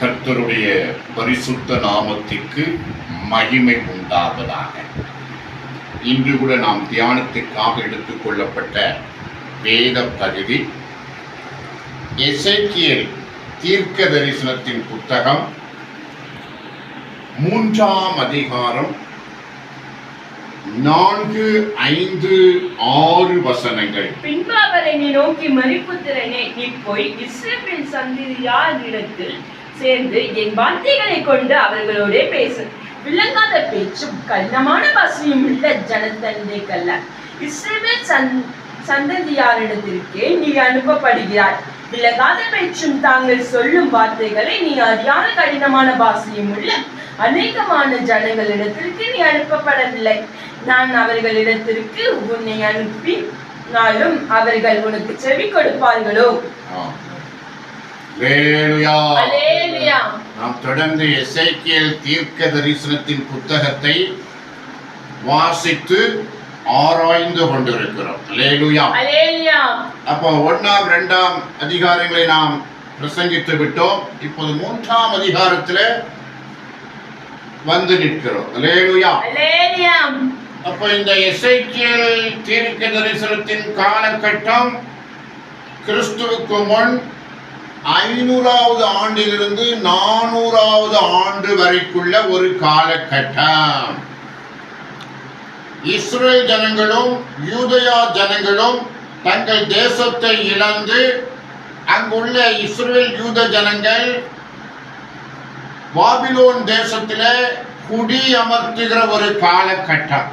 கர்த்தருடைய பரிசுத்த நாமத்திற்கு மகிமை உண்டாவதாக. இன்று கூட நாம் தியானத்திற்காக எடுத்துக்கொள்ளப்பட்ட வேத பகுதி எசேக்கியேல் தீர்க்க தரிசனத்தின் புத்தகம் மூன்றாம் அதிகாரம் நான்கு ஐந்து ஆறு வசனங்கள். பின்பு அவரை நீ நோக்கி மறிப்புத்திரனே நீ போய் இஸ்ரவேல் சந்ததியாரிடத்தில் சேர்ந்து என் வார்த்தைகளை கொண்டு அவர்களோடே பேசு. விளங்காத பேச்சும் கடினமான பாஷையும் உள்ள ஜனத்தண்டைக்கல்ல இஸ்ரவேல் சந் சந்ததியாரிடத்திற்கே நீ அனுப்பப்படுகிறாய். விளங்காத பேச்சும் தாங்கள் சொல்லும் வார்த்தைகளை நீ அறியாத கடினமான பாஷையும் உள்ள அநேகமான ஜனங்களிடத்திற்கு நீ அனுப்பப்படவில்லை. நான் அவர்களிடத்திற்கு உன்னை அனுப்பினாலும் அவர்கள் உனக்கு செவி கொடுப்பார்களோ? நாம் தொடர்ந்து எசேக்கியேல் தீர்க்க தரிசனத்தின் புத்தகத்தை வாசித்து ஆராய்ந்து கொண்டிருக்கிறோம். அப்போ ஒண்ணாம் இரண்டாம் அதிகாரங்களை நாம் பிரசங்கித்து விட்டோம். இப்போது மூன்றாம் அதிகாரத்தில் வந்து நிற்கிறோம். அப்போ இந்த எசேக்கியேல் தீர்க்க தரிசனத்தின் காலகட்டம் கிறிஸ்துவுக்கு முன் ஐநூறாவது ஆண்டிலிருந்து நானூறாவது ஆண்டு வரைக்குள்ள ஒரு காலகட்டம். இஸ்ரேல் ஜனங்களும் யூதயா ஜனங்களும் தங்கள் தேசத்தை இழந்து அங்குள்ள இஸ்ரேல் யூத ஜனங்கள் பாபிலோன் தேசத்திலே குடியமர்த்துகிற ஒரு காலகட்டம்.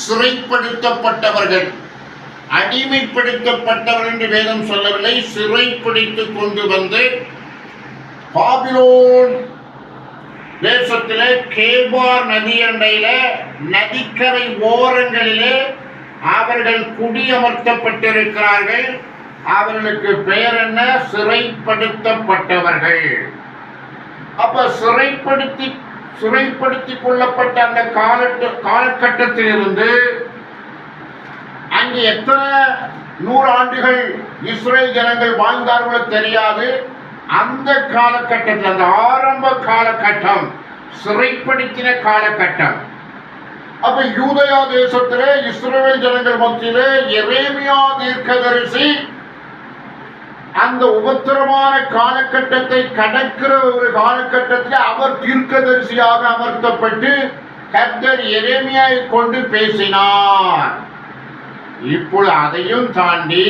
சிறைப்படுத்தப்பட்டவர்கள். அடிமைப்படுத்தப்பட்டவர் என்று வேதம் சொல்லவில்லை சிறைப்பிடித்து கொண்டு வந்து பாபிலோன் தேசத்திலே கேபார் நதி அண்டையில நதிக்கரை ஓரங்களிலே அவர்கள் குடியமர்த்தப்பட்டிருக்கிறார்கள். அவர்களுக்கு பெயர் என்ன சிறைப்படுத்தப்பட்டவர்கள். அப்ப சிறைப்படுத்தி சிறைப்படுத்தி கொள்ளப்பட்ட அந்த கால காலகட்டத்திலிருந்து அங்கே எத்தனை நூறு ஆண்டுகள் இஸ்ரேல் ஜனங்கள் வாழ்ந்தார்களோ தெரியாது. அந்த காலகட்டத்தில் அந்த ஆரம்ப காலகட்டம் சிறைப்படுத்தின காலகட்டம். அப்ப யூதயா தேசத்திலே இஸ்ரேல் ஜனங்கள் மத்தியிலே எரேமியா தீர்க்கதரிசி அந்த உபத்திரமான காலகட்டத்தை கடக்கிற ஒரு காலகட்டத்தில் அவர் தீர்க்கதரிசியாக அமர்த்தப்பட்டு கர்த்தர் எரேமியாவை கொண்டு பேசினார். இப்பொழுது அதையும் தாண்டி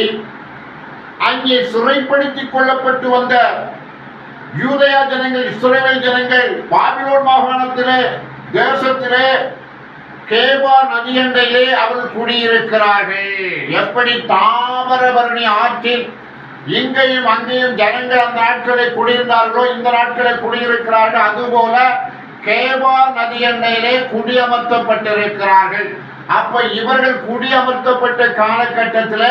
அங்கே சிறைப்படுத்திக் கொள்ளப்பட்டு வந்த யூதயா ஜனங்கள் இஸ்ரேல் ஜனங்கள் பாபிலோன் மாகாணத்திலே தேசத்திலே கேபா நதியண்டையிலே அவர்கள் குடியிருக்கிறார்கள். எப்படி தாமரபரணி ஆற்றில் இங்கேயும் அங்கேயும் ஜனங்கள் அந்த நாட்களை குடியிருந்தார்களோ இந்த நாட்களை குடியிருக்கிறார்கள் அதுபோல கேபா நதியண்டையிலே குடியமர்த்தப்பட்டிருக்கிறார்கள். அப்ப இவர்கள் குடியமர்த்தப்பட்ட காலகட்டத்தில்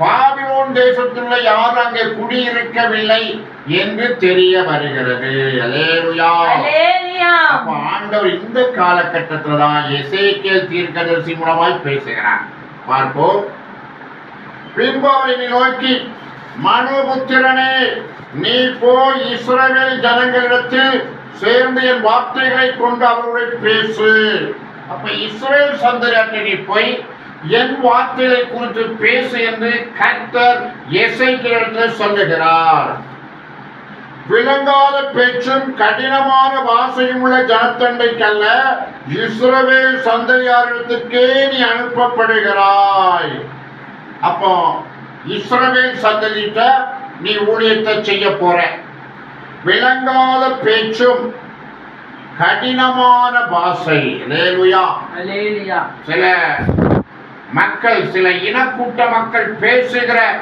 பாபிலோன் தேசத்தில் உள்ள யாரும் அங்கே குடியிருக்கவில்லை என்று தெரிய வருகிறது. அப்ப ஆண்டவர் இந்த காலகட்டத்தில் தான் எசேக்கியல் தீர்க்கதரிசி மூலமாய் பேசுகிறார். பார்ப்போம். பின்பு அவர் நோக்கி மனுபுத்திரனே நீ போய் இஸ்ரவேல் ஜனங்களிடத்தில் சேர்ந்து என் வார்த்தைகளை கொண்டு அவர்களுடைய பேசு. அப்ப இஸ்ரேல் சந்ததியாற்றை போய் என் வார்த்தைகளை குறித்து பேசு என்று கர்த்தர் எசைக்கிடத்தில் சொல்லுகிறார். விளங்காத பேச்சும் கடினமான வாசையும் உள்ள ஜனத்தண்டைக்கல்ல இஸ்ரவேல் சந்ததியாரிடத்துக்கே நீ அனுப்பப்படுகிறாய். அப்போ இஸ்ரவேல் சந்ததிட்ட நீ ஊழியத்தை செய்ய போற. விளங்காத பேச்சும் கடினமான பாஷை. சில மக்கள் சில இனக்கூட்ட மக்கள் பேசுகிற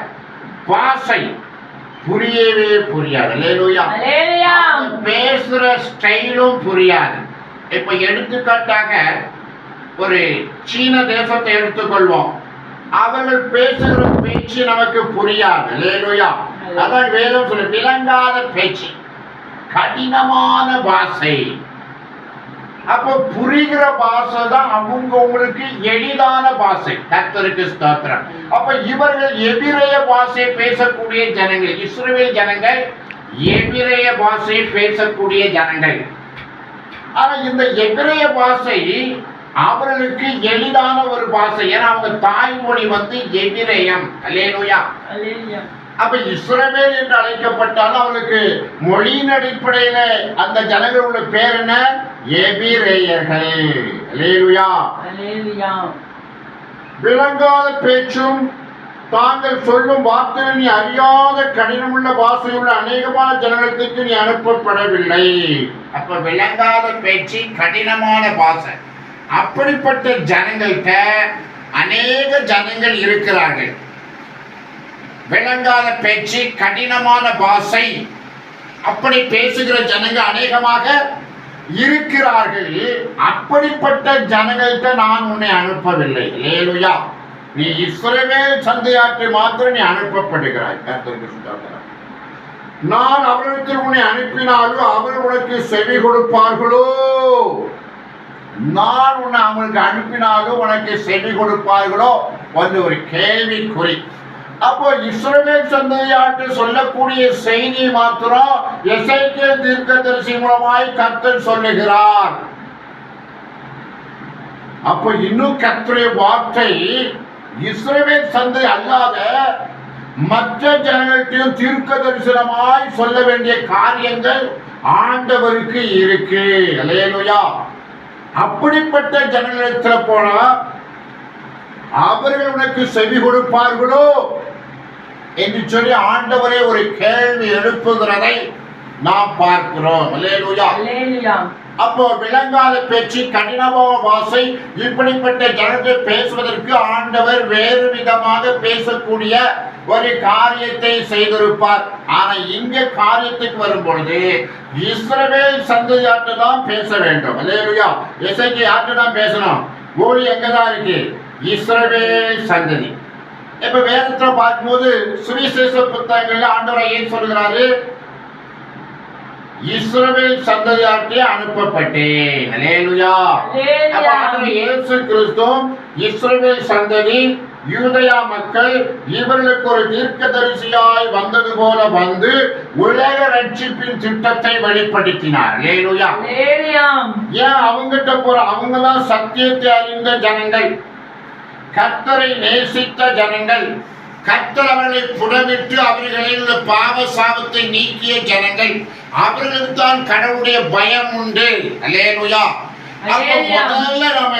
பாஷை புரியவே புரியாது. பேசுற ஸ்டைலும் புரியாது. இப்ப எடுத்துக்காட்டாக ஒரு சீன தேசத்தை எடுத்துக்கொள்வோம். அவர்கள் பேசுகிற பேச்சு நமக்கு புரியாது. லேலுயா அதான் வேதம் சொல்லு விளங்காத பேச்சு. கடினமான பாஷை. அப்ப புரிகிற பாஷை தான் அவங்க உங்களுக்கு எளிதான பாஷை. கர்த்தருக்கு ஸ்தோத்திரம். அப்ப இவர்கள் எபிரேய பாஷை பேசக்கூடிய ஜனங்கள் இஸ்ரேல் ஜனங்கள் எபிரேய பாஷை பேசக்கூடிய ஜனங்கள். ஆனா இந்த எபிரேய பாஷை அவர்களுக்கு எளிதான ஒரு பாஷை. ஏன்னா அவங்க தாய்மொழி வந்து எபிரேயம். அலேனுயா அல்லேலூயா. அப்ப இஸ்ரவேல் என்று அழைக்கப்பட்டாலும் அவர்களுக்கு மொழியின் அடிப்படையில அந்த ஜனங்களோட பேர் என்ன? அல்லேலூயா. விளங்காத பேச்சும் தாங்கள் சொல்லும் வார்த்தையை நீ அறியாத கடினமுள்ள பாஷையுள்ள அநேகமான ஜனங்களுக்கு நீ அனுப்பப்படவில்லை. அப்ப விளங்காத பேச்சு கடினமான பாஷை அப்படிப்பட்ட ஜனங்கள்கிட்ட அநேக ஜனங்கள் இருக்கிறார்கள். விளங்காத பேச்சு கடினமான பாஷை. அப்படி பேசுகிற ஜனங்க அநேகமாக இருக்கிறார்கள். அப்படிப்பட்ட ஜனங்கள்கிட்ட நான் உன்னை அனுப்பவில்லை. லேலுயா நீ இஸ்ரவேல் சந்தையாற்றை மாத்திரம் நீ அனுப்பப்படுகிறாய். நான் அவர்களுக்கு உன்னை அனுப்பினாலும் அவர்கள் உனக்கு செவி கொடுப்பார்களோ? நான் உன்னை அவங்களுக்கு அனுப்பினாலும் உனக்கு செவி கொடுப்பார்களோ? வந்து ஒரு கேள்விக்குறி. அப்போ இஸ்ரவேல் சந்ததியாட்டு சொல்லக்கூடிய செய்தி மாத்திரம் எசைக்கேல் தீர்க்கதரிசி மூலமாய் கர்த்தர் சொல்லுகிறார். அப்போ இன்னும் கர்த்தருடைய வார்த்தை இஸ்ரவேல் சந்தை அல்லாத மற்ற ஜனங்கள்கிட்டையும் தீர்க்க தரிசனமாய் சொல்ல வேண்டிய காரியங்கள் ஆண்டவருக்கு இருக்கு. அப்படிப்பட்ட ஜனங்களிடத்துல போனா அவர்கள் உனக்கு செவி கொடுப்பார்களோ? என்று சொல்லி ஆண்டவரே ஒரு கேள்வி எழுப்புகிறதை நாம் பார்க்கிறோம். அப்போ விளங்காத பேச்சு கடினமான வாசை இப்படிப்பட்ட ஜனத்தை பேசுவதற்கு ஆண்டவர் வேறு விதமாக பேசக்கூடிய ஒரு காரியத்தை செய்திருப்பார். ஆனா இங்க காரியத்துக்கு வரும் பொழுது இஸ்ரவேல் சந்ததியாட்டு தான் பேச வேண்டும். இல்லையா இசைக்கு யார்கிட்ட தான் பேசணும்? ஊழி எங்க தான் இருக்கு? இஸ்ரவேல் சந்ததி. இப்ப வேதத்துல பார்க்கும்போது சுவிசேஷ புத்தகங்கள்ல ஆண்டவரை ஏன் சொல்கிறாரு இஸ்ரவேல் சந்ததியாட்டே அனுப்பப்பட்டேன். இயேசு கிறிஸ்துவும் இஸ்ரவேல் சந்ததி யூதயா மக்கள் இவர்களுக்கு ஒரு தீர்க்கதரிசியாய் வந்தது போல வந்து உலக ரட்சிப்பின் திட்டத்தை வெளிப்படுத்தினார். ஏன் அவங்கிட்ட போற அவங்க தான் சத்தியத்தை அறிந்த ஜனங்கள். கர்த்தரை நேசித்த ஜனங்கள் கர்த்தர் அவர்களை புடமிட்டு அவர்களில் உள்ள பாவ சாபத்தை நீக்கிய ஜனங்கள் அவர்களுக்கு தான் கடவுளுடைய பயம் உண்டு. அல்லேலூயா. அப்ப. முதல்ல நம்ம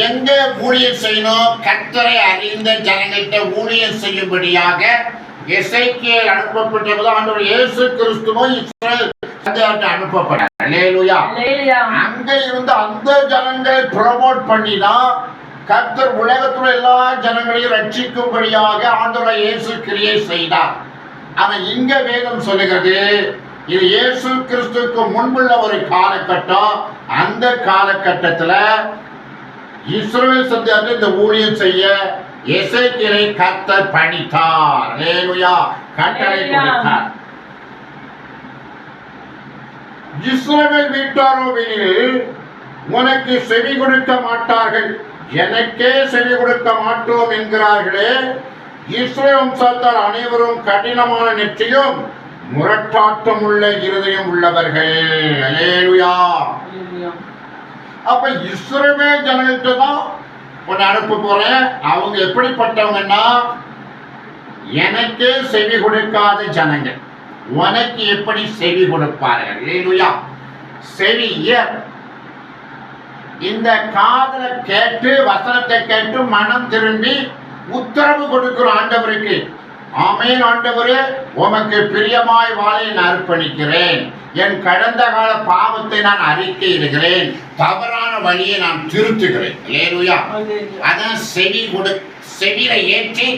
எங்க ஊழியம் செய்யணும்? கர்த்தரை அறிந்த ஜனங்கள்கிட்ட ஊழியம் செய்யும்படியாக எசைக்கியல் அனுப்பப்பட்டது ஆண்டவர் இயேசு கிறிஸ்துவும் இஸ்ரேல் அனுப்பப்பட்டார். அங்க இருந்து அந்த ஜனங்களை ப்ரமோட் பண்ணிதான் கர்த்தர் உலகத்துல எல்லா ஜனங்களையும் ரட்சிக்கும்படியாக ஆண்டவரை இயேசு கிரியை செய்தார். ஆனா இங்க வேதம் சொல்லுகிறது இது இயேசு கிறிஸ்துக்கு முன்புள்ள ஒரு காலகட்டம். அந்த காலகட்டத்துல இஸ்ரவேல் சந்தியாட்டு இந்த ஊழியம் செய்ய எசேக்கியலை கர்த்தர் பணித்தார். கட்டளை. கொடுத்தார். இஸ்ரவேல் வீட்டாரோவில் உனக்கு செவி கொடுக்க மாட்டார்கள். எனக்கே செவி கொடுக்க மாட்டோம் என்கிறார்களே இஸ்ரேல் வம்சத்தார் அனைவரும் கடினமான நெற்றியும் முரட்டாட்டம் உள்ள இருதயம் உள்ளவர்கள். அப்ப இஸ்ரவேல் ஜனங்கள்கிட்ட தான் உன்னை அனுப்ப போறேன். அவங்க எப்படிப்பட்டவங்கன்னா எனக்கே செவி கொடுக்காத ஜனங்கள். உனக்கு எப்படி செவி கொடுப்பார்கள்? செவி இயர். இந்த காதல கேட்டு வசனத்தை கேட்டு மனம் திரும்பி உத்தரவு கொடுக்கிறோம் ஆண்டவருக்கு. ஆமேன் ஆண்டவரே உமக்கு பிரியமாய் வாழை நான் அர்ப்பணிக்கிறேன். என் கடந்த கால பாவத்தை நான் அறிக்கையிடுகிறேன். தவறான வழியை நான் திருத்துகிறேன். அல்லேலூயா அதான் செவி கொடு செவியில ஏற்றி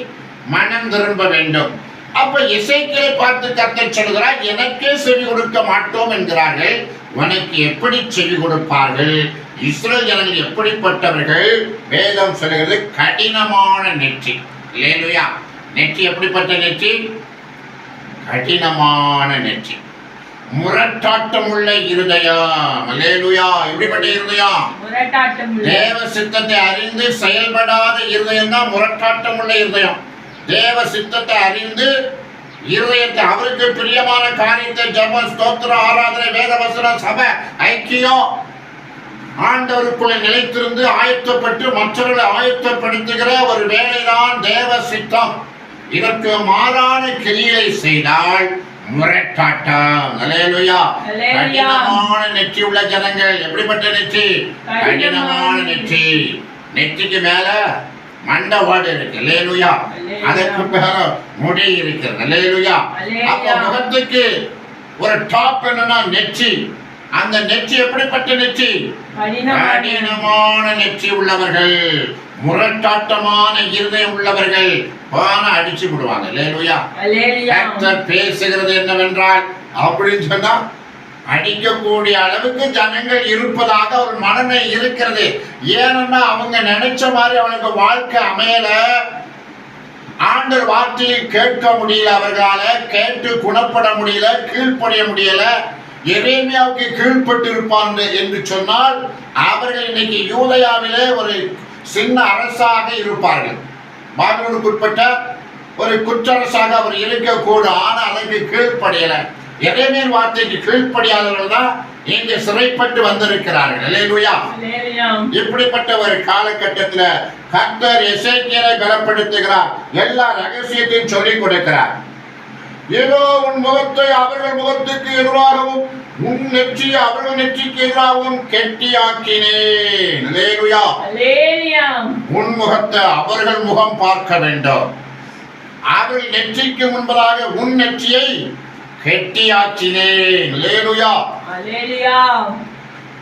மனம் திரும்ப வேண்டும். அப்ப இசைக்களை பார்த்து கர்த்தர் சொல்கிறார் எனக்கே செவி கொடுக்க மாட்டோம் என்கிறார்கள். உனக்கு எப்படி செவி கொடுப்பார்கள்? இஸ்ரேல் ஜனங்கள் எப்படிப்பட்டவர்கள்? வேதம் சொல்கிறது கடினமான நெற்றி. இல்லையா நெற்றி எப்படிப்பட்ட நெற்றி? கடினமான நெற்றி. முரட்டாட்டம் உள்ள இருதயம். அல்லேலூயா. எப்படிப்பட்ட இருதயம்? தேவ சித்தத்தை அறிந்து செயல்படாத இருதயம் தான் முரட்டாட்டம் உள்ள இருதயம். தேவ சித்தத்தை அறிந்து இருதயத்தை அவருக்கு பிரியமான காரியத்தை ஜெபம் ஸ்தோத்திரம் ஆராதனை வேத வசனம் சபை ஐக்கியம் ஆண்டவருக்குள்ள நிலைத்திருந்து ஆயத்தப்பட்டு மற்றவர்களை ஆயத்தப்படுத்துகிற ஒரு வேலைதான் தேவ சித்தம். இதற்கு மாறான கிரியை செய்தால் அல்லேலூயா. கடினமான நெற்றி உள்ள ஜனங்கள். எப்படிப்பட்ட நெற்றி? கடினமான நெற்றி. நெற்றிக்கு மேல மண்டவாடு இருக்கு. லேலுயா. அதற்கு மேல முடி இருக்கிறது லேலுயா. அப்ப முகத்துக்கு ஒரு டாப் என்னன்னா நெற்றி. அந்த நெற்றி எப்படிப்பட்ட நெற்றி? கடினமான நெற்றி உள்ளவர்கள் முரட்டாட்டமான இருதயம் உள்ளவர்கள் போன அடிச்சு விடுவாங்க. லேலுயா கர்த்தர் பேசுகிறது என்னவென்றால் அப்படின்னு சொன்னா அடிக்கக்கூடிய அளவுக்கு ஜனங்கள் இருப்பதாக ஒரு மனமே இருக்கிறது. ஏன்னா அவங்க நினைச்ச மாதிரி அவனுக்கு வாழ்க்கை அமையல. ஆண்டர் வார்த்தையை கேட்க முடியல அவர்களால கேட்டு குணப்பட முடியல கீழ்ப்படிய முடியல. எரேமியாவுக்கு கீழ்ப்பட்டு இருப்பான் என்று சொன்னால் அவர்கள் இன்னைக்கு யூதயாவிலே ஒரு சின்ன அரசாக இருப்பார்கள். பாபிலோனுக்கு உட்பட்ட ஒரு குற்றரசாக அவர் இருக்கக்கூடும் ஆனால் அதற்கு கீழ்ப்படியல. எரேமியன் வார்த்தைக்கு கீழ்ப்படியாதவர்கள் தான் இங்கே சிறைப்பட்டு வந்திருக்கிறார்கள். அல்லேலூயா இப்படிப்பட்ட ஒரு காலகட்டத்துல கர்த்தர் எசேக்கியலை பலப்படுத்துகிறார். எல்லா ரகசியத்தையும் சொல்லிக் கொடுக்கிறார். ஏதோ உன் முகத்தை அவர்கள் முகத்துக்கு எதிராகவும் உன் நெற்றியை அவர்கள் நெற்றிக்கு எதிராகவும் கெட்டியாக்கினேன். உன் முகத்தை அவர்கள் முகம் பார்க்க வேண்டும். அவர்கள் நெற்றிக்கு முன்பதாக உன் நெற்றியை கெட்டியாக்கினேன். அல்லேலூயா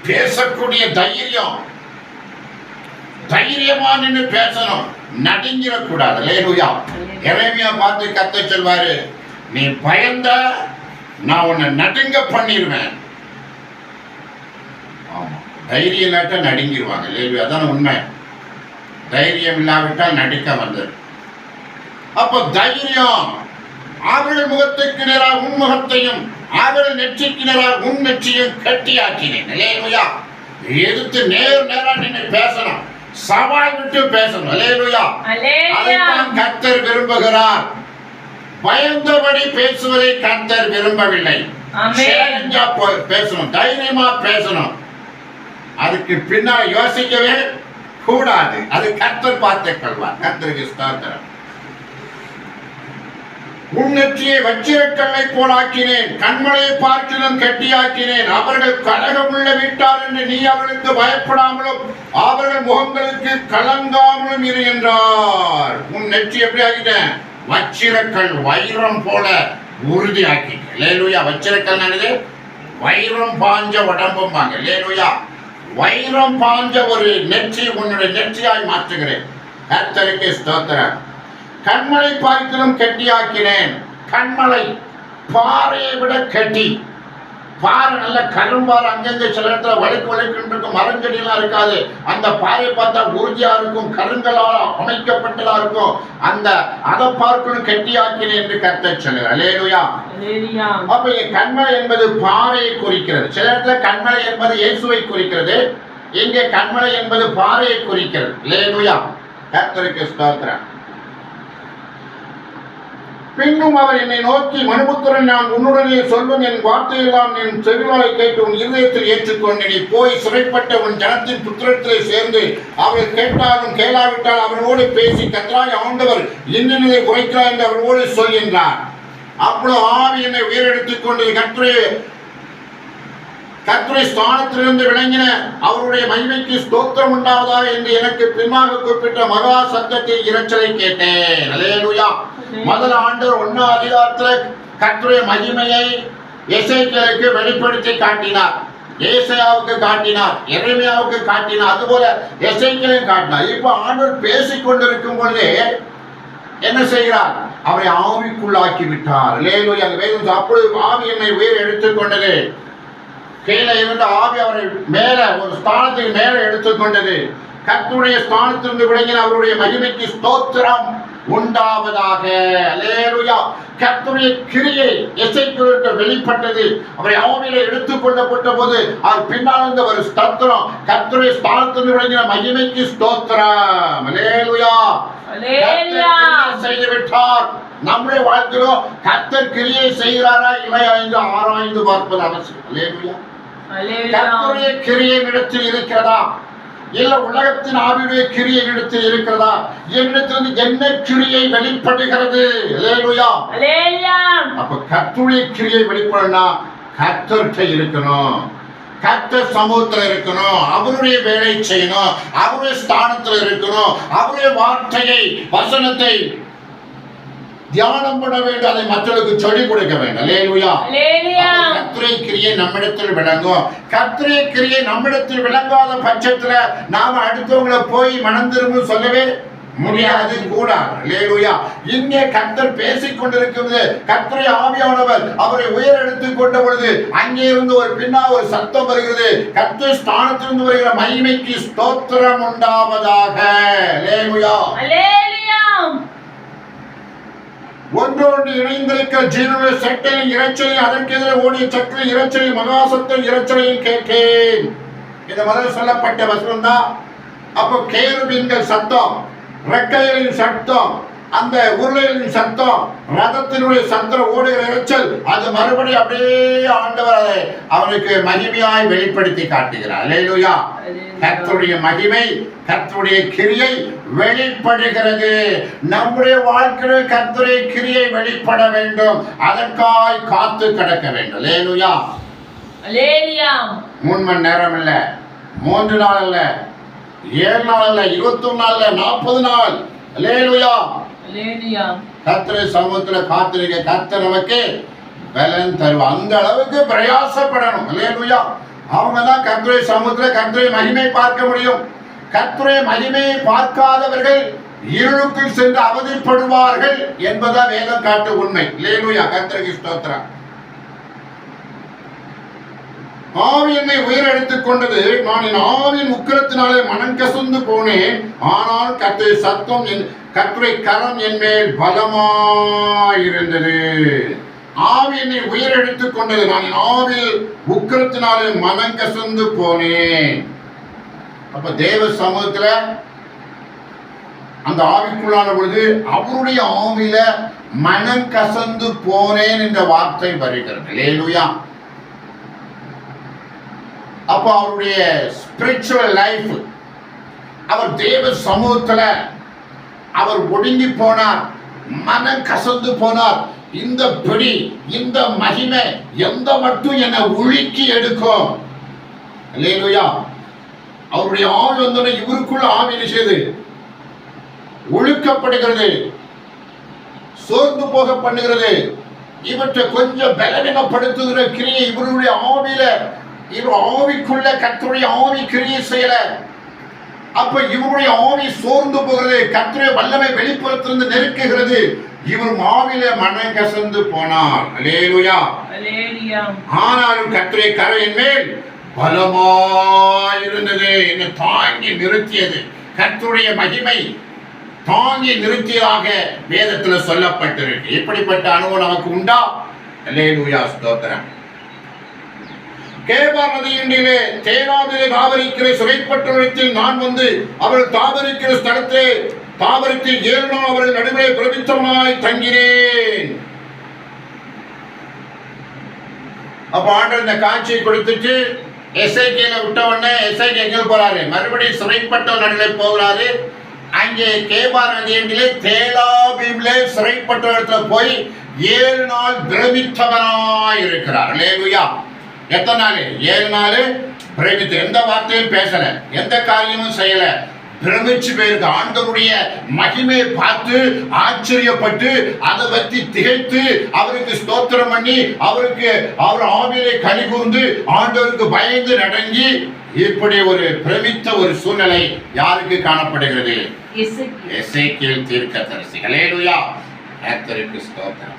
பேசக்கூடிய தைரியம் தைரியமா நின்று பேசணும் நடுங்கிடக்கூடாது. லேலுயா இறைமையா பார்த்து கத்த சொல்வாரு நீ பயந்த நான் உன்னை நடுங்க பண்ணிடுவேன் ஆமா. தைரியம் இல்லாட்டா நடுங்கிடுவாங்க லேலுயா அதான உண்மை. தைரியம் இல்லாவிட்டால் நடுக்க வந்தது. அப்ப தைரியம் அவர்கள் முகத்துக்கு நேராக உன் முகத்தையும் அவர்கள் நெற்றிக்கு நேராக உன் நெற்றியும் கட்டியாக்கினேன். லேலுயா எதிர்த்து நேர் நேரா நின்று பேசணும். சவால் விட்டு பேசணும். லேலுயா அல்லேலூயா. அதைத்தான் கர்த்தர் விரும்புகிறார். பயந்தபடி பேசுவதை கர்த்தர் விரும்பவில்லை. பேசணும் தைரியமா பேசணும். அதுக்கு பின்னால் யோசிக்கவே கூடாது. அது கர்த்தர் பார்த்துக் கொள்வார். கர்த்தருக்கு ஸ்தோத்திரம். உன்னெற்றியை வச்சிரக்கல்லை போலாக்கினேன். கண்மலையை பார்க்கிலும் கெட்டியாக்கினேன். அவர்கள் கலகமுள்ள வீட்டார் என்று நீ அவர்களுக்கு பயப்படாமலும் அவர்கள் முகங்களுக்கு கலங்காமலும் இரு என்றார். உன் நெற்றி எப்படி ஆக்கிட்டேன் வச்சிரக்கல் வைரம் போல உறுதி ஆக்கிட்டேன் லேலுயா வச்சிரக்கல் என்னது? வைரம் பாஞ்ச உடம்பும்பாங்க லேலுயா வைரம் பாஞ்ச ஒரு நெற்றி உன்னுடைய நெற்றியாய் மாற்றுகிறேன். கர்த்தருக்கு ஸ்தோத்திரம். கண்மலை பார்க்கிலும் கெட்டியாக்கினேன். கண்மலை பாறையை விட கெட்டி. பாறை நல்ல கரும்பாறை அங்கங்க சில இடத்துல வழுக்கு வழுக்குன்னு இருக்கும். மரஞ்செடியெல்லாம் இருக்காது. அந்த பாறை பார்த்தா உறுதியா இருக்கும். கருங்களால் அமைக்கப்பட்டதா இருக்கும். அந்த அதை பார்க்கணும் கெட்டியாக்கினேன் என்று கர்த்தர் சொல்லுகிறார். அல்லேலூயா அப்ப கண்மலை என்பது பாறையை குறிக்கிறது. சில இடத்துல கண்மலை என்பது இயேசுவை குறிக்கிறது. இங்கே கண்மலை என்பது பாறையை குறிக்கிறது. லேலுயா கர்த்தருக்கு ஸ்தோத்திரம். பின்னும் அவர் என்னை நோக்கி மனுபுத்திரன் நான் உன்னுடனே சொல்லும் என் வார்த்தையெல்லாம் என் செவிவாய் கேட்டு உன் இருதயத்தில் ஏற்றுக்கொண்டு நீ போய் சிறைப்பட்ட உன் ஜனத்தின் புத்திரத்திலே சேர்ந்து அவர்கள் கேட்டாலும் கேளாவிட்டால் அவர்களோடு பேசி கத்ராய் ஆண்டவர் இன்னதை உரைக்கிறார் என்று அவர்களோடு சொல்கின்றார் அப்பொழுது ஆவி என்னை உயிரெடுத்துக் கொண்டு கற்று கர்த்தரை ஸ்தானத்திலிருந்து விளங்கின அவருடைய மகிமைக்கு ஸ்தோத்திரம் உண்டாவதாக என்று எனக்கு பின்பாக குறிப்பிட்ட மகா சத்தத்தின் இரைச்சலை கேட்டேன். அல்லேலூயா முதல் ஆண்டு ஒன்னாம் அதிகாரத்துல கர்த்தருடைய மகிமையை எசேக்கியலுக்கு வெளிப்படுத்தி காட்டினார். ஏசாயாவுக்கு காட்டினார். எரேமியாவுக்கு காட்டினார். அதுபோல எசேக்கியலையும் காட்டினார். இப்போ ஆண்டவர் பேசிக் கொண்டிருக்கும் பொழுதே என்ன செய்கிறார்? அவரை ஆவிக்குள்ளாக்கி விட்டார். அந்த வேதம் அப்பொழுது ஆவி என்னை உயிர் எடுத்துக்கொண்டது கீழே இருந்த ஆவி அவரை மேல ஒரு ஸ்தானத்துக்கு மேல எடுத்துக்கொண்டது. கர்த்தருடைய ஸ்தானத்திலிருந்து விளங்கின அவருடைய மகிமைக்கு ஸ்தோத்திரம். உண்டாவதாக. அல்லேலூயா. கர்த்தருடைய கிரியை எசைக்கிற்கு வெளிப்பட்டது. அவரை ஆவியில எடுத்துக் கொள்ளப்பட்ட போது அவர் பின்னால் இருந்த ஒரு ஸ்தோத்திரம். கர்த்தருடைய ஸ்தானத்தில் விளங்கின மகிமைக்கு ஸ்தோத்திரம். கிரியை செய்து விட்டார் நம்முடைய வாழ்க்கையிலும் கர்த்தர் கிரியை செய்கிறாரா இல்லையா என்று ஆராய்ந்து பார்ப்பது அவசியம். அல்லேலூயா. கர்த்தருடைய கிரியை இடத்தில் இருக்கிறதா? இல்ல உலகத்தின் ஆவியுடைய கிரியை இடத்தில் இருக்கிறதா? என்னிடத்திலிருந்து என்ன கிரியை வெளிப்படுகிறது. அப்ப கர்த்தருடைய கிரியை வெளிப்படனா கர்த்தர்கிட்ட இருக்கணும். கர்த்தர் சமூகத்துல இருக்கணும். அவருடைய வேலை செய்யணும். அவருடைய ஸ்தானத்துல இருக்கணும். அவருடைய வார்த்தையை வசனத்தை தியானம் பண்ண வேண்டும் அதை மற்றவர்களுக்கு சொல்லிக் கொடுக்க வேண்டும். அல்லேலூயா. கத்திரை கிரியை நம்மிடத்தில் விளங்கும் கத்திரை கிரியை நம்மிடத்தில் விளங்காத பட்சத்துல நாம அடுத்தவங்களை போய் மனம் சொல்லவே முடியாது கூடாது. அல்லேலூயா. இங்கே கர்த்தர் பேசிக் கொண்டிருக்கிறது. கர்த்தரை ஆவியானவர் அவரை உயர் எடுத்துக் கொண்ட பொழுது அங்கே இருந்து ஒரு பின்னா ஒரு சத்தம் வருகிறது. கர்த்தர் ஸ்தானத்திலிருந்து வருகிற மகிமைக்கு ஸ்தோத்திரம் உண்டாவதாக. அல்லேலூயா. ஒன்றோடு இணைந்திருக்க ஜீவனுடைய சட்டையின் இறைச்சலையும் அதற்கு எதிரே ஓடிய சக்கரை இறைச்சலையும் மகாசத்தின் இறைச்சலையும் கேட்டேன் இந்த முதல் சொல்லப்பட்ட வசனம் தான் அப்போ கேருபின்கள் சத்தம் ரெக்கைகளின் சத்தம் அந்த உருளைகளின் சத்தம் ரதத்தினுடைய சத்தம் ஓடுகிற இறைச்சல் அது மறுபடியும் அப்படியே ஆண்டவர் அதை அவனுக்கு மகிமையாய் வெளிப்படுத்தி காட்டுகிறார். அல்லேலூயா. கர்த்தருடைய மகிமை கர்த்தருடைய கிரியை வெளிப்படுகிறது. நம்முடைய வாழ்க்கையில் கர்த்தருடைய கிரியை வெளிப்பட வேண்டும். அதற்காய் காத்து கிடக்க வேண்டும். லேலுயா. மூணு மணி நேரம் இல்ல. மூன்று நாள் இல்ல. ஏழு நாள் இல்ல. இருபத்தி நாள் இல்ல. நாற்பது நாள். லேலுயா கத்திரை சமூகத்துல காத்திருக்க கத்த நமக்கு பலன் தருவா அந்த அளவுக்கு பிரயாசப்படணும். இல்லையா அவங்க தான் கர்த்தரை சமூகத்துல கத்துரை மகிமை பார்க்க முடியும். கத்துரை மகிமையை பார்க்காதவர்கள் இருளுக்குள் சென்று அவதிப்படுவார்கள் என்பதான் வேதம் காட்டு உண்மை. இல்லையா கர்த்தருக்கு ஸ்தோத்திரம். ஆவி என்னை உயிரெடுத்துக் கொண்டது. நான் என் ஆவியின் உக்கிரத்தினாலே மனம் கசந்து போனேன் ஆனால் கத்தை சத்தம் என் கற்றை கரம் என் மேல் பலமாயிருந்தது. ஆவி என்னை உயிரெடுத்துக் கொண்டது. நான் என் ஆவில் உக்கிரத்தினாலே மனம் கசந்து போனேன் அப்ப தேவ சமூகத்துல அந்த ஆவிக்குள்ளான பொழுது அவருடைய ஆவியில மனம் கசந்து போனேன் என்ற வார்த்தை வருகிறது. லேலுயா அப்போ அவருடைய ஸ்பிரிச்சுவல் லைஃப் அவர் தேவ சமூகத்தில் அவர் ஒடுங்கி போனார் மனம் கசந்து போனார். இந்த பிடி இந்த மகிமை எந்த மட்டும் என்னை உழுக்கி எடுக்கும். இல்லையா அவருடைய ஆவி வந்தோட இவருக்குள்ள ஆவி நிச்சயது ஒழுக்கப்படுகிறது. சோர்ந்து போக பண்ணுகிறது இவற்றை கொஞ்சம் பலவீனப்படுத்துகிற கிரியை இவருடைய ஆவியில இவர் ஆவிக்குள்ள கர்த்தருடைய ஆவி கிரியை செய்யல. அப்ப இவருடைய ஆவி சோர்ந்து போகிறது கர்த்தருடைய வல்லமை வெளிப்புறத்திலிருந்து நெருக்குகிறது. இவர் மாவில மனம் கசந்து போனார். அல்லேலூயா. ஆனாலும் கர்த்தருடைய கரையின் மேல் பலமாயிருந்தது என்னை தாங்கி நிறுத்தியது. கர்த்தருடைய மகிமை தாங்கி நிறுத்தியதாக வேதத்துல சொல்லப்பட்டிருக்கு. இப்படிப்பட்ட அனுபவம் நமக்கு உண்டா? அல்லேலூயா ஸ்தோத்திரம். கேபார் நதியின்றிலே தேனாவிலே தாவரிக்கிற சிறைப்பட்டத்தில் நான் வந்து அவர்கள் தாவரிக்கிற ஸ்தலத்திலே தாவரத்தில் ஏழு நாள் அவர்கள் நடுவே பிரபித்தவனாய் தங்கினேன். அப்ப ஆண்டர் இந்த காட்சியை கொடுத்துட்டு எஸ்ஐகேல விட்ட உடனே எஸ்ஐகே எங்க போறாரு? மறுபடியும் சிறைப்பட்ட நடுவே போகிறாரு. அங்கே கேபார் நதியிலே தேலாபீம்லே சிறைப்பட்ட இடத்துல போய் ஏழு நாள் பிரமித்தவனாய் இருக்கிறார் லேலுயா எத்தனை நாள்? ஏழு நாள். பிரமித்து எந்த வார்த்தையும் பேசல. எந்த காரியமும் செய்யல. பிரமிச்சு போயிருக்கு. ஆண்டவருடைய மகிமையை பார்த்து ஆச்சரியப்பட்டு அதை பற்றி திகைத்து அவருக்கு ஸ்தோத்திரம் பண்ணி அவருக்கு அவர் ஆவிலே கனி கூர்ந்து ஆண்டவருக்கு பயந்து நடங்கி இப்படி ஒரு பிரமித்த ஒரு சூழ்நிலை யாருக்கு காணப்படுகிறது. எசேக்கியேல். தீர்க்கதரிசி ஹalleluya. கர்த்தருக்கு ஸ்தோத்திரம்.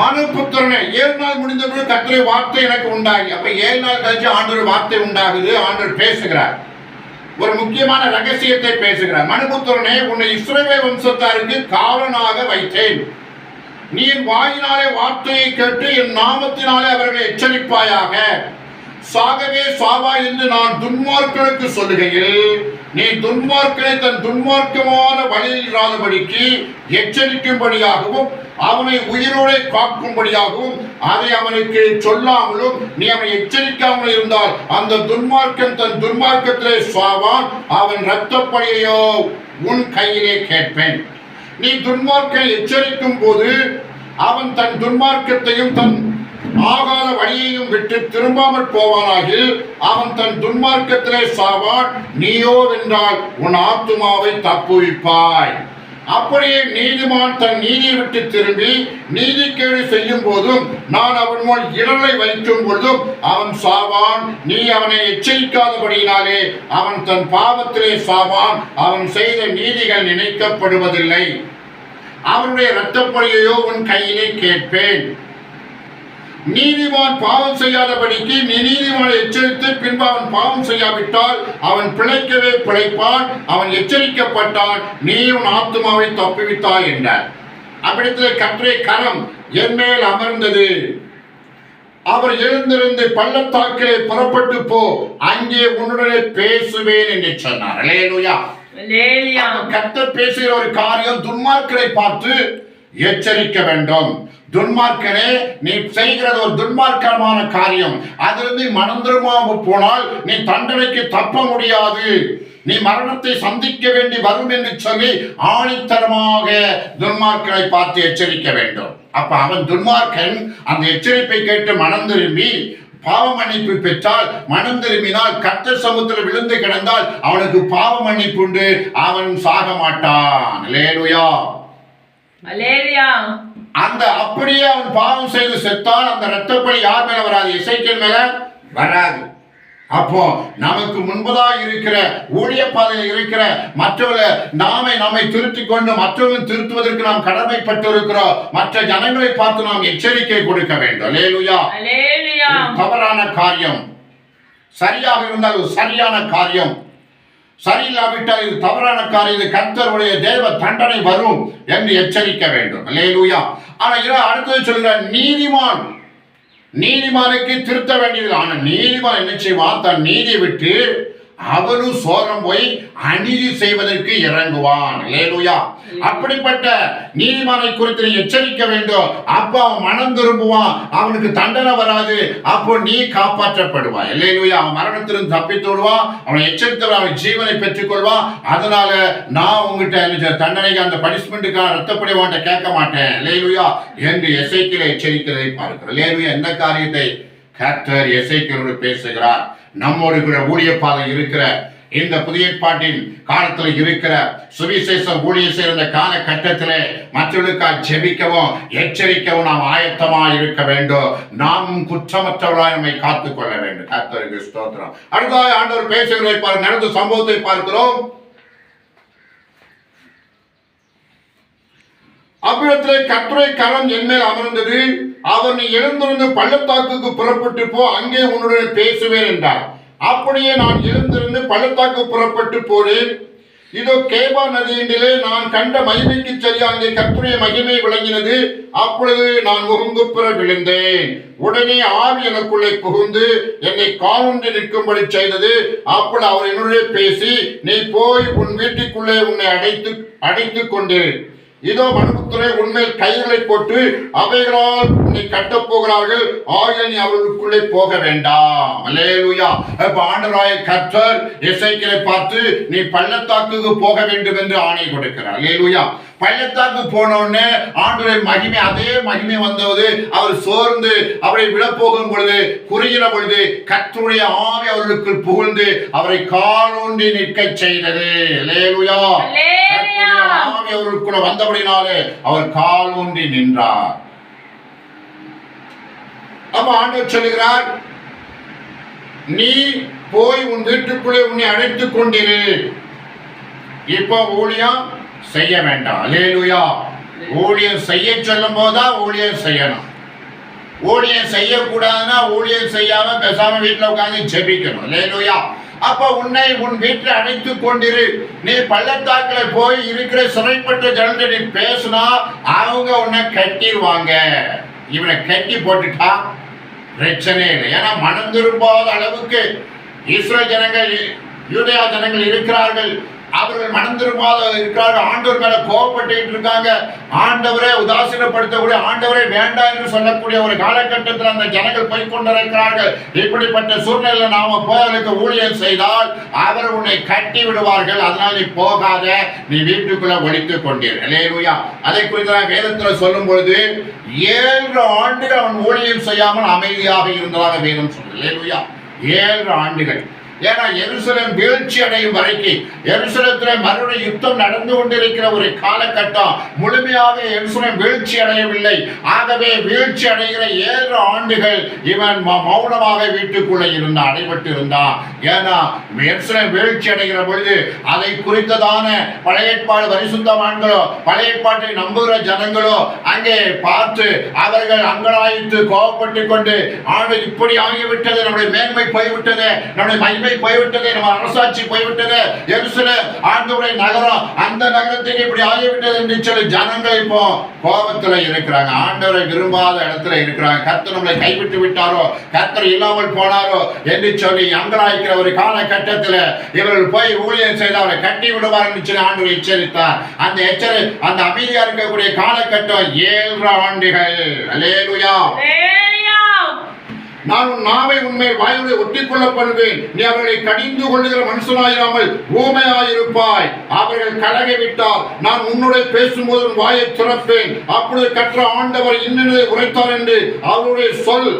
மனுபுத்திரனே ஏழு நாள் முடிந்த பிறகு கத்திரை வார்த்தை எனக்கு உண்டாகி. அப்ப ஏழு நாள் கழிச்சு ஆண்டோர் வார்த்தை உண்டாகுது ஆண்டோர் பேசுகிறார். ஒரு முக்கியமான ரகசியத்தை பேசுகிறார். மனுபுத்திரனே உன்னை இஸ்ரேவே வம்சத்தாருக்கு காவலனாக வைத்தேன். நீ என் வாயினாலே வார்த்தையை கேட்டு என் நாமத்தினாலே அவர்களை எச்சரிப்பாயாக. சாகவே சாவா என்று நான் துன்மார்க்கனுக்கு சொல்லுகையில் நீ துன்மார்க்கனை தன் துன்மார்க்கமான வழியில் இராதபடிக்கு எச்சரிக்கும்படியாகவும் அவனை உயிரோടെ காக்கும்படியாகவும் அதை அவனுக்கு சொல்லாமலும் நீ அவனை எச்சரிக்காமல் இருந்தால் அந்த துன்மார்க்கன் தன் துன்மார்க்கத்திலே சாவான் அவன் இரத்தப்பழியோ உன் கையிலே கேட்பேன். நீ துன்மார்க்கனை எச்சரிக்கும் போது அவன் தன் துன்மார்க்கத்தையும் தன் ஆகாத வழியையும் விட்டு திரும்பாமல் போவானாகில் அவன் தன் துன்மார்க்கத்திலே சாவான் நீயோ வென்றால் உன் ஆத்துமாவை தப்புவிப்பாய். அப்படியே நீதிமான் தன் நீதியை விட்டு திரும்பி நீதிக்கேடு செய்யும் போதும் நான் அவன் முன் இடலை வைக்கும் பொழுதும் அவன் சாவான் நீ அவனை எச்சரிக்காதபடியினாலே அவன் தன் பாவத்திலே சாவான் அவன் செய்த நீதிகள் நினைக்கப்படுவதில்லை. அவனுடைய இரத்தப்பொழியையோ உன் கையிலே கேட்பேன். நீதிமான் பாவம் செய்யாதபடிக்கு நீ நீதிமானை எச்சரித்து பின்பு அவன் பாவம் செய்யாவிட்டால் அவன் பிழைக்கவே பிழைப்பான் அவன் எச்சரிக்கப்பட்டான் நீ உன் ஆத்துமாவை தப்புவித்தாய் என்றார். அவ்விடத்தில் கற்றை கரம் என் மேல் அமர்ந்தது. அவர் எழுந்திருந்து பள்ளத்தாக்கிலே புறப்பட்டு போ அங்கே உன்னுடனே பேசுவேன் என்று சொன்னார். கர்த்தர் பேசுகிற ஒரு காரியம் துன்மார்க்கரை பார்த்து எச்சரிக்க வேண்டும். துன்மார்க்கனே நீ செய்கிறது ஒரு துன்மார்க்கமான காரியம். அதிலிருந்து மனம் திரும்பாம போனால் நீ தண்டனைக்கு தப்ப முடியாது. நீ மரணத்தை சந்திக்க வேண்டி வரும் என்று சொல்லி ஆணித்தரமாக துன்மார்க்கனை பார்த்து எச்சரிக்க வேண்டும். அப்ப அவன் துன்மார்க்கன் அந்த எச்சரிப்பை கேட்டு மனம் திரும்பி பாவ மன்னிப்பு பெற்றால் மனம் திரும்பினால் கத்த சமுத்திரம் விழுந்து கிடந்தால் அவனுக்கு பாவ மன்னிப்பு உண்டு. அவன் சாக மாட்டான் லேலுயா அந்த அப்படியே அவன் பாவம் செய்து செத்தால் அந்த இரத்தப்பழி யார் மேல வராது? இசைக்கின் மேல வராது. அப்போ நமக்கு முன்பதாக இருக்கிற ஊழிய பாதையில் இருக்கிற மற்றவர்களை நாமே நம்மை திருத்திக் கொண்டு மற்றவர்கள் திருத்துவதற்கு நாம் கடமைப்பட்டிருக்கிறோம். மற்ற ஜனங்களை பார்த்து நாம் எச்சரிக்கை கொடுக்க வேண்டும். லேலுயா தவறான காரியம். சரியாக இருந்தால் சரியான காரியம். சரியில்லாவிட்டால் இது தவறான காரியம். இது கர்த்தருடைய தேவ தண்டனை வரும் என்று எச்சரிக்க வேண்டும். லேலூயா ஆனா இதை அடுத்தது சொல்கிறார் நீதிமான். நீதிமானுக்கு திருத்த வேண்டியது ஆனா நீதிமான் என்ன செய்வான்? தன் நீதியை விட்டு அவனும் சோரம் போய் அநீதி செய்வதற்கு இறங்குவான். லேலுயா அப்படிப்பட்ட நீதிமானை குறித்து நீ எச்சரிக்க வேண்டும். அப்போ அவன் மனம் திரும்புவான். அவனுக்கு தண்டனை வராது. அப்போ நீ காப்பாற்றப்படுவான் லேலுயா அவன் மரணத்திலிருந்து தப்பித்தோடுவான் அவனை எச்சரித்து அவன் ஜீவனை பெற்றுக்கொள்வான். அதனால நான் உங்ககிட்ட என்ன தண்டனைக்கு அந்த பனிஷ்மெண்ட்டுக்கான ரத்தப்படி உன்கிட்ட கேட்க மாட்டேன். லேலுயா என்று எசைக்கில எச்சரிக்கிறதை பார்க்கிறேன் லேலுயா எந்த காரியத்தை? கர்த்தர் எசைக்கிறோடு பேசுகிறார். நம்மோடு இருக்கிற ஊழிய பாதை இருக்கிற இந்த புதிய ஏற்பாட்டின் காலத்தில் இருக்கிற சுவிசேஷ ஊழிய சேர்ந்த காலகட்டத்திலே மற்றவர்களுக்காக ஜெபிக்கவும் எச்சரிக்கவும் நாம் ஆயத்தமாக இருக்க வேண்டும். நாம் குற்றமற்றவர்களாய் நம்மை காத்துக் கொள்ள வேண்டும். கர்த்தருக்கு ஸ்தோத்திரம். அடுத்ததாக ஆண்டவர் பேசுகிறதை பார்க்க நடந்த சம்பவத்தை பார்க்கிறோம். அவ்விடத்திலே கட்டுரை கரம் என்மேல் அமர்ந்தது. அவர் நீ எழுந்திருந்து பள்ளத்தாக்குக்கு புறப்பட்டு போ அங்கே உன்னுடன் பேசுவேன் என்றார். அப்படியே நான் எழுந்திருந்து பள்ளத்தாக்கு புறப்பட்டு போனேன். இதோ கேபா நதியினிலே நான் கண்ட மகிமைக்கு சரி அங்கே கர்த்தருடைய மகிமை விளங்கினது. அப்பொழுது நான் முகங்குப்புற விழுந்தேன். உடனே ஆவி எனக்குள்ளே புகுந்து என்னை காலொன்றி நிற்கும்படி செய்தது. அப்பொழுது அவர் என்னுடைய பேசி நீ போய் உன் வீட்டுக்குள்ளே உன்னை அடைத்து அடைத்துக் கொண்டு இதோ மனுத்துறை உண்மையில் கயிறுகளை போட்டு அவைகளால் உன்னை கட்டப் போகிறார்கள். ஆகிய நீ அவர்களுக்குள்ளே போக வேண்டாம். அலேலுயா அப்ப ஆண்டவராய கற்றர் இசைக்களை பார்த்து நீ பள்ளத்தாக்குக்கு போக வேண்டும் என்று ஆணை கொடுக்கிறார். அலேலுயா பள்ளத்தாக்கு போன உடனே ஆண்டுடைய மகிமை அதே மகிமை வந்தது அவர் சோர்ந்து அவரை விழப்போகும் பொழுது குறுகிற பொழுது கற்றுடைய ஆவி அவர்களுக்குள் புகுந்து அவரை காலூன்றி நிற்கச் செய்தது. அல்லேலூயா. ஆவி அவருக்குள்ள வந்தபடினாலே அவர் கால் ஊன்றி நின்றார். அப்ப ஆண்டவர் சொல்லுகிறார் நீ போய் உன் வீட்டுக்குள்ளே உன்னை அடைத்துக் கொண்டிரு. இப்போ ஊழியம் செய்ய வேண்டாம். அலேலுயா ஊழியம் செய்ய சொல்லும் போதுதான் ஊழியம் செய்யணும். ஊழியம் செய்யக்கூடாதுன்னா ஊழியம் செய்யாம பேசாம வீட்டுல உட்காந்து ஜெபிக்கணும். லேலுயா அப்ப உன்னை உன் வீட்டில் அடைத்துக் கொண்டிரு. நீ பள்ளத்தாக்கில் போய் இருக்கிற சிறைப்பட்ட ஜனத்தை நீ பேசினா அவங்க உன்னை கட்டிடுவாங்க இவனை கட்டி போட்டுட்டா பிரச்சனை இல்லை. ஏன்னா மனம் திரும்பாத அளவுக்கு இஸ்ரோ ஜனங்கள் யூதயா ஜனங்கள் இருக்கிறார்கள். அவர்கள் மனம் திரும்பாத இருக்கிறார்கள். ஆண்டவர் மேல கோபப்பட்டு இருக்காங்க. ஆண்டவரை உதாசீனப்படுத்தக்கூடிய ஆண்டவரே வேண்டாம் என்று சொல்லக்கூடிய ஒரு காலகட்டத்தில் அந்த ஜனங்கள் போய் கொண்டிருக்கிறார்கள். இப்படிப்பட்ட சூழ்நிலை நாம போய் அவருக்கு ஊழியம் செய்தால் அவர் உன்னை கட்டி விடுவார்கள். அதனால் நீ போகாத. நீ வீட்டுக்குள்ள ஒழித்துக் கொண்டீர். அல்லேலூயா அதை குறித்து நான் வேதத்துல சொல்லும் பொழுது ஏழு ஆண்டுகள் அவன் ஊழியம் செய்யாமல் அமைதியாக இருந்ததாக வேதம் சொல்லுது. ஏழு ஆண்டுகள். ஏன்னா எருசலம் வீழ்ச்சி அடையும் வரைக்கும் எருசலத்துல மறுபடி யுத்தம் நடந்து கொண்டிருக்கிற ஒரு காலகட்டம் முழுமையாக எருசலம் வீழ்ச்சி அடையவில்லை. ஆகவே வீழ்ச்சி அடைகிற ஏழு ஆண்டுகள் இவன் மௌனமாக வீட்டுக்குள்ள இருந்தான் அடைபட்டு இருந்தான் ஏன்னா எருசலம் வீழ்ச்சி அடைகிற பொழுது அதை குறித்ததான பழைய ஏற்பாடு பரிசுத்தவான்களோ பழைய ஏற்பாட்டை நம்புகிற ஜனங்களோ அங்கே பார்த்து அவர்கள் அங்கலாய்த்து கோபப்பட்டு கொண்டு ஆண்டு இப்படி ஆகிவிட்டது நம்முடைய மேன்மை போய்விட்டது நம்முடைய மகிமை போய்விட்டது நம்ம அரசாட்சி போய்விட்டது. எருசல ஆண்டவரை நகரம் அந்த நகரத்துக்கு இப்படி ஆகிவிட்டது என்று சொல்லி ஜனங்கள் இப்போ கோபத்துல இருக்கிறாங்க. ஆண்டவரை விரும்பாத இடத்துல இருக்கிறாங்க. கர்த்தர் நம்மளை கைவிட்டு விட்டாரோ கர்த்தர் இல்லாமல் போனாரோ என்று சொல்லி அங்கலாய்க்கிற ஒரு காலகட்டத்தில் இவர்கள் போய் ஊழியம் செய்து அவரை கட்டி விடுவார் என்று சொல்லி ஆண்டவர் எச்சரித்தார். அந்த எச்சரி அந்த அமைதியா இருக்கக்கூடிய காலகட்டம் ஏழு ஆண்டுகள். அலேலுயா நான் உன் நாவை உண்மையில் வாயுவை ஒட்டிக் கொள்ளப்படுவேன் நீ அவர்களை கடிந்து கொள்ளுகிற மனுஷனாயிராமல் ஊமையாயிருப்பாய். அவர்கள் கலகை விட்டால் நான் உன்னுடைய பேசும்போது உன் வாயை திறப்பேன். அப்பொழுது கற்ற ஆண்டவர் இன்னதை உரைத்தார் என்று அவருடைய சொல்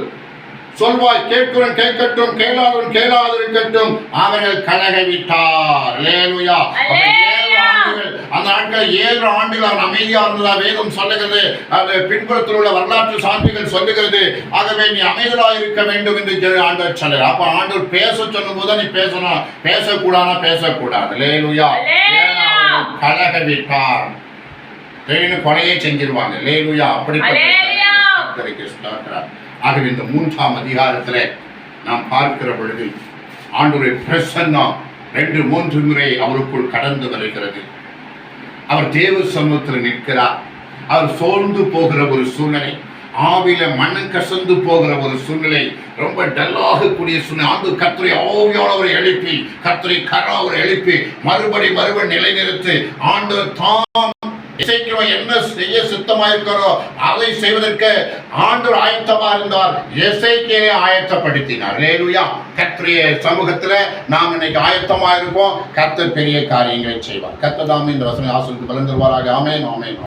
சொல்வாய் கேட்கிறவன் கேட்கட்டும் கேளாதவன் கேளாதிருக்கட்டும் அவர்கள் கலகை விட்டார் அல்லேலூயா. அப்ப ஏழு ஆண்டுகள் அந்த நாட்கள் ஏழு ஆண்டுகள் அவன் அமைதியா இருந்ததா வேதம் சொல்லுகிறது. அது பின்புறத்தில் உள்ள வரலாற்று சான்றுகள் சொல்லுகிறது. ஆகவே நீ அமைதலாக இருக்க வேண்டும் என்று ஆண்டவர் சொல்லுங்க அப்ப ஆண்டவர் பேச சொல்லும் போது நீ பேசணும். பேசக்கூடாதா. பேசக்கூடாது லேலுயா. கலக விட்டார் கொலையை செஞ்சிருவாங்க. லேலுயா. அப்படிப்பட்ட ஆகவே இந்த மூன்றாம் அதிகாரத்தில் நாம் பார்க்கிற பொழுது ஆண்டுரை பிரசன்னம் ரெண்டு மூன்று முறை அவருக்குள் கடந்து வருகிறது. அவர் தேவ சமூகத்தில் நிற்கிறார். அவர் சோர்ந்து போகிற ஒரு சூழ்நிலை ஆவில மண்ணு கசந்து போகிற ஒரு சூழ்நிலை ரொம்ப டல்லாக கூடிய சூழ்நிலை. ஆண்டு கத்துரை ஆவியானவரை எழுப்பி கத்துரை கரம் அவரை எழுப்பி மறுபடி மறுபடி நிலைநிறுத்து ஆண்டு தாம் இசைக்கிறவன் என்ன செய்ய சித்தமாயிருக்கிறோ அதை செய்வதற்கு ஆண்டு ஆயத்தமா இருந்தார். இசைக்கே ஆயத்தப்படுத்தினார். ரேலுயா கத்திரிய சமூகத்துல நாம் இன்னைக்கு ஆயத்தமா இருக்கோம் கர்த்தர் பெரிய காரியங்களை செய்வார். கத்ததாமே இந்த வசனம் ஆசிரியர் வளர்ந்துருவாராக ஆமேன் ஆமேன்.